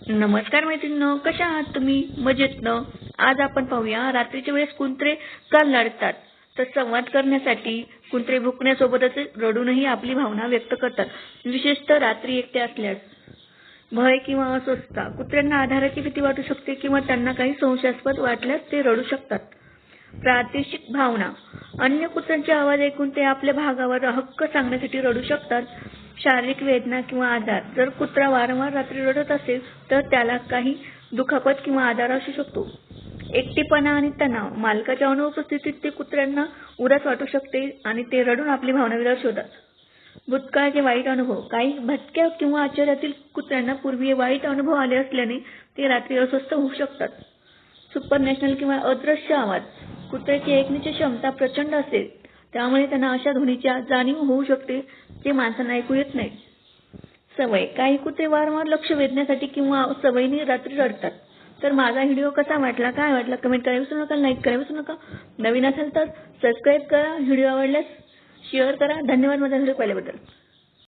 नमस्कार मैत्रिणींनो कशा आहात तुम्ही? मजेतनं आज आपण पाहूया रात्रीच्या वेळेस कुंत्रे का लढतात? तर संवाद करण्यासाठी कुंत्रे भुकण्यासोबतच रडूनही आपली भावना व्यक्त करतात. विशेषतः रात्री एकटे असल्यास. भय किंवा अस्वस्थता कुत्र्यांना आधाराची भीती वाटू शकते किंवा त्यांना काही संशयास्पद वाटल्यास ते रडू शकतात. प्रादेशिक भावना. अन्य कुत्र्यांचे आवाज ऐकून ते आपल्या भागावर हक्क सांगण्यासाठी रडू शकतात. शारीरिक वेदना किंवा आजार. जर कुत्रा वारंवार रात्री रडत असेल तर त्याला काही दुखापत किंवा आजार असू शकतो. एकटेपणा आणि तणाव. मालकाच्या अनुपस्थितीत ते कुत्र्यांना उदास वाटू शकते आणि ते रडून आपली भावना विरळ शोधतात. भूतकाळाचे वाईट अनुभव. काही भटक्या किंवा आश्चर्यातील कुत्र्यांना पूर्वी वाईट अनुभव आले असल्याने ते रात्री अस्वस्थ होऊ शकतात. सुपरनॅशनल किंवा अदृश्य आवाज. कुत्र्याची ऐकण्याची क्षमता प्रचंड असेल. त्यामुळे त्यांना अशा ध्वनीची जाणीव होऊ शकते ते माणसांना ऐकू येत नाही. सवय. काही कुत्रे वारंवार लक्ष वेधण्यासाठी किंवा सवयीने रात्री रडतात. तर माझा व्हिडिओ कसा वाटला काय वाटला कमेंट करायला विसरू नका लाईक करायला विसरू नका. नवीन असेल तर सबस्क्राईब करा व्हिडिओ आवडल्यास शेअर करा. धन्यवाद माझा व्हिडिओ पाहिल्याबद्दल.